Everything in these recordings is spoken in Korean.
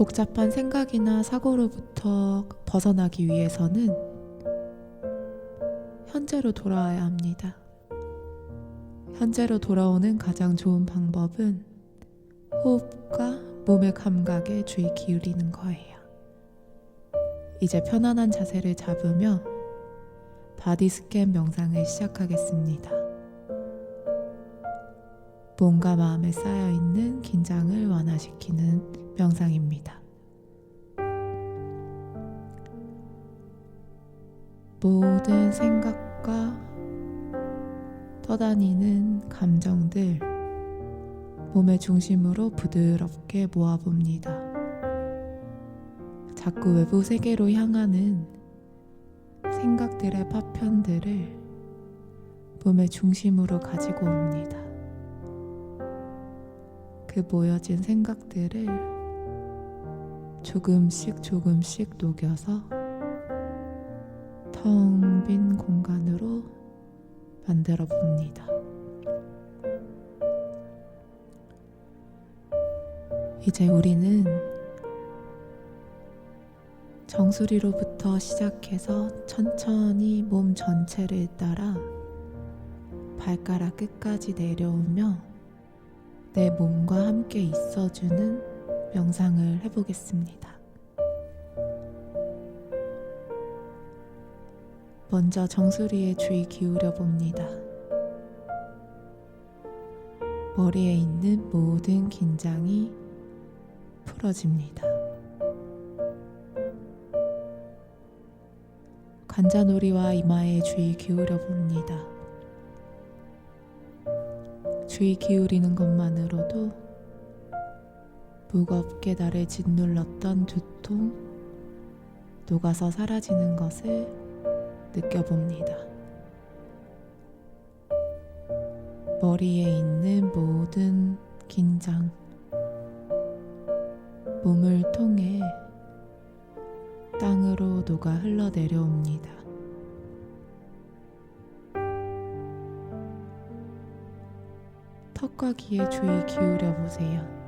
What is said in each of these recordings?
복잡한 생각이나 사고로부터 벗어나기 위해서는 현재로 돌아와야 합니다. 현재로 돌아오는 가장 좋은 방법은 호흡과 몸의 감각에 주의 기울이는 거예요. 이제 편안한 자세를 잡으며 바디 스캔 명상을 시작하겠습니다. 몸과 마음에 쌓여 있는 긴장을 완화시키는 명상입니다. 모든 생각과 떠다니는 감정들 몸의 중심으로 부드럽게 모아봅니다. 자꾸 외부 세계로 향하는 생각들의 파편들을 몸의 중심으로 가지고 옵니다. 그 모여진 생각들을 조금씩 조금씩 녹여서 텅 빈 공간으로 만들어 봅니다. 이제 우리는 정수리로부터 시작해서 천천히 몸 전체를 따라 발가락 끝까지 내려오며 내 몸과 함께 있어주는 명상을 해보겠습니다. 먼저 정수리에 주의 기울여 봅니다. 머리에 있는 모든 긴장이 풀어집니다. 관자놀이와 이마에 주의 기울여 봅니다. 주의 기울이는 것만으로도 무겁게 나를 짓눌렀던 두통, 녹아서 사라지는 것을 느껴봅니다. 머리에 있는 모든 긴장, 몸을 통해 땅으로 녹아 흘러내려옵니다. 턱과 귀에 주의 기울여 보세요.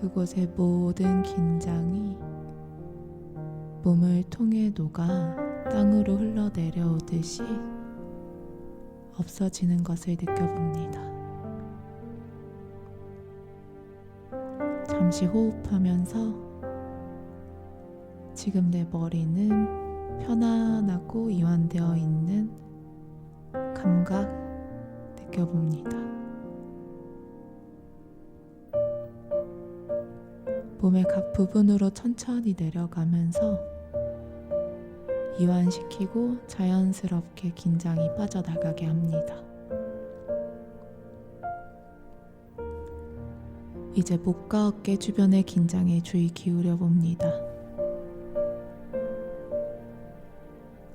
그곳의 모든 긴장이 몸을 통해 녹아 땅으로 흘러내려오듯이 없어지는 것을 느껴봅니다. 잠시 호흡하면서 지금 내 머리는 편안하고 이완되어 있는 감각 느껴봅니다. 몸의 각 부분으로 천천히 내려가면서 이완시키고 자연스럽게 긴장이 빠져나가게 합니다. 이제 목과 어깨 주변의 긴장에 주의 기울여 봅니다.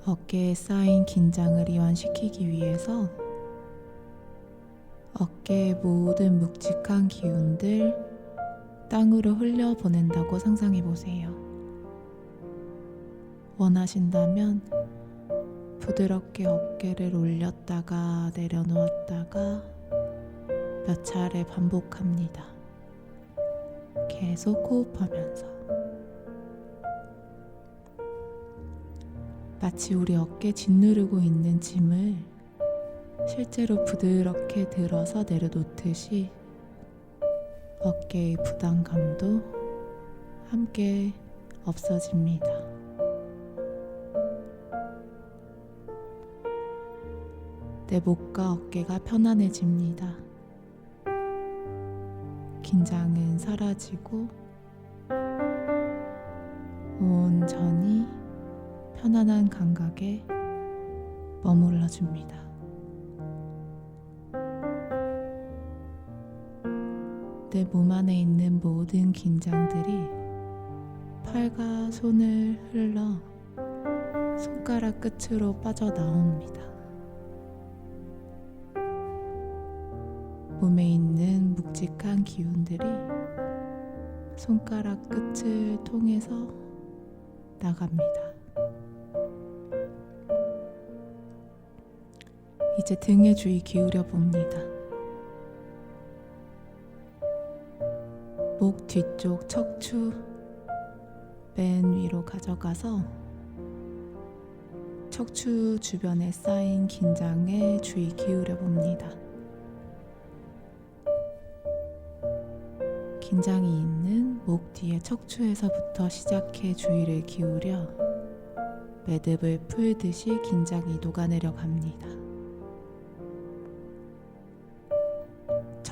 어깨에 쌓인 긴장을 이완시키기 위해서 어깨의 모든 묵직한 기운들 땅으로 흘려보낸다고 상상해 보세요. 원하신다면 부드럽게 어깨를 올렸다가 내려놓았다가 몇 차례 반복합니다. 계속 호흡하면서 마치 우리 어깨 짓누르고 있는 짐을 실제로 부드럽게 들어서 내려놓듯이 어깨의 부담감도 함께 없어집니다. 내 목과 어깨가 편안해집니다. 긴장은 사라지고 온전히 편안한 감각에 머물러 줍니다. 내몸 안에 있는 모든 긴장들이 팔과 손을 흘러 손가락 끝으로 빠져나옵니다. 몸에 있는 묵직한 기운들이 손가락 끝을 통해서 나갑니다. 이제 등에 주의 기울여 봅니다. 목 뒤쪽 척추 맨 위로 가져가서 척추 주변에 쌓인 긴장에 주의 기울여 봅니다. 긴장이 있는 목 뒤의 척추에서부터 시작해 주의를 기울여 매듭을 풀듯이 긴장이 녹아내려 갑니다.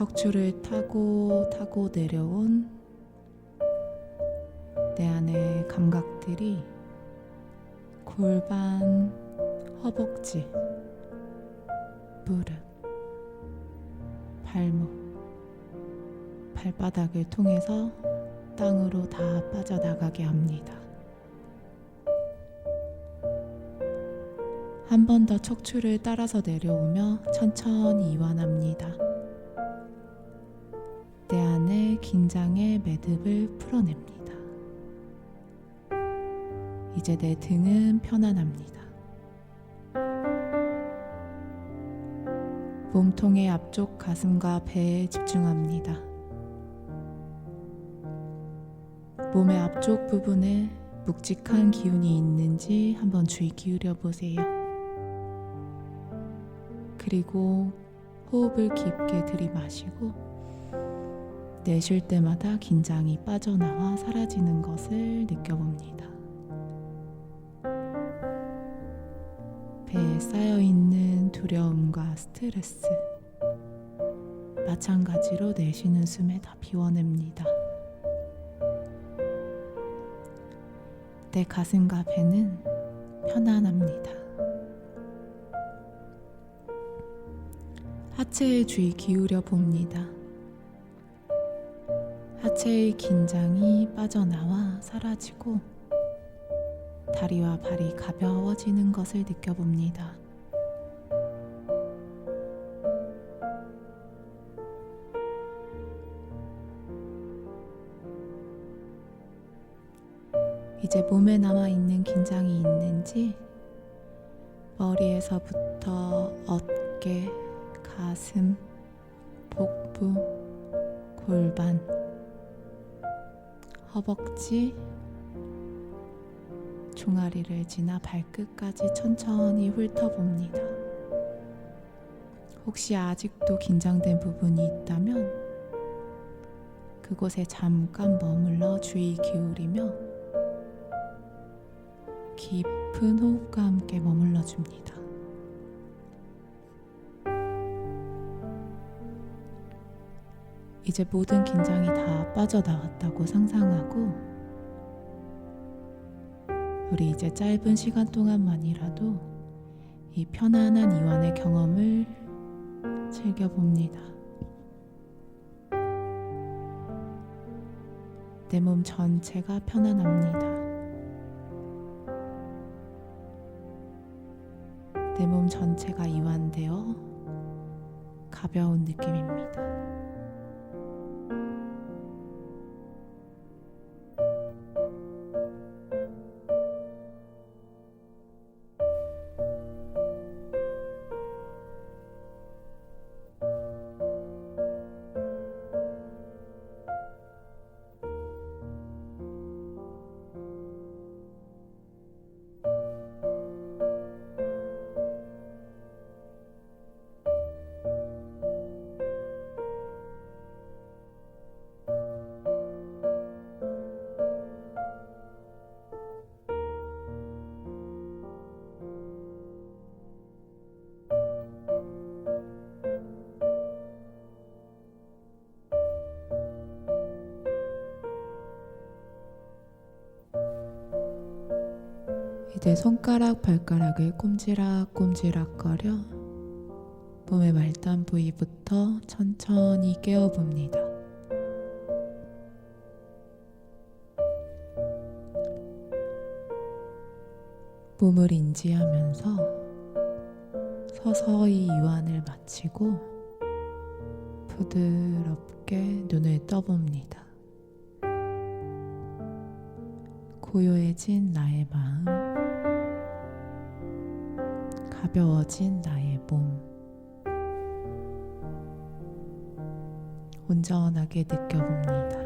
척추를 타고 타고 내려온 내 안의 감각들이 골반, 허벅지, 무릎, 발목, 발바닥을 통해서 땅으로 다 빠져나가게 합니다. 한 번 더 척추를 따라서 내려오며 천천히 이완합니다. 긴장의 매듭을 풀어냅니다. 이제 내 등은 편안합니다. 몸통의 앞쪽 가슴과 배에 집중합니다. 몸의 앞쪽 부분에 묵직한 기운이 있는지 한번 주의 기울여 보세요. 그리고 호흡을 깊게 들이마시고 내쉴 때마다 긴장이 빠져나와 사라지는 것을 느껴봅니다. 배에 쌓여 있는 두려움과 스트레스, 마찬가지로 내쉬는 숨에 다 비워냅니다. 내 가슴과 배는 편안합니다. 하체에 주의 기울여 봅니다. 하체의 긴장이 빠져나와 사라지고 다리와 발이 가벼워지는 것을 느껴봅니다. 이제 몸에 남아 있는 긴장이 있는지 머리에서부터 어깨, 가슴, 복부, 골반, 허벅지, 종아리를 지나 발끝까지 천천히 훑어봅니다. 혹시 아직도 긴장된 부분이 있다면 그곳에 잠깐 머물러 주의 기울이며 깊은 호흡과 함께 머물러 줍니다. 이제 모든 긴장이 다 빠져나왔다고 상상하고 우리 이제 짧은 시간 동안만이라도 이 편안한 이완의 경험을 즐겨봅니다. 내 몸 전체가 편안합니다. 내 몸 전체가 이완되어 가벼운 느낌입니다. 제 손가락 발가락을 꼼지락꼼지락 거려 몸의 말단 부위부터 천천히 깨워봅니다. 몸을 인지하면서 서서히 이완을 마치고 부드럽게 눈을 떠봅니다. 고요해진 나의 마음, 가벼워진 나의 몸. 온전하게 느껴봅니다.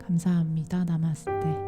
감사합니다. 남았을 때.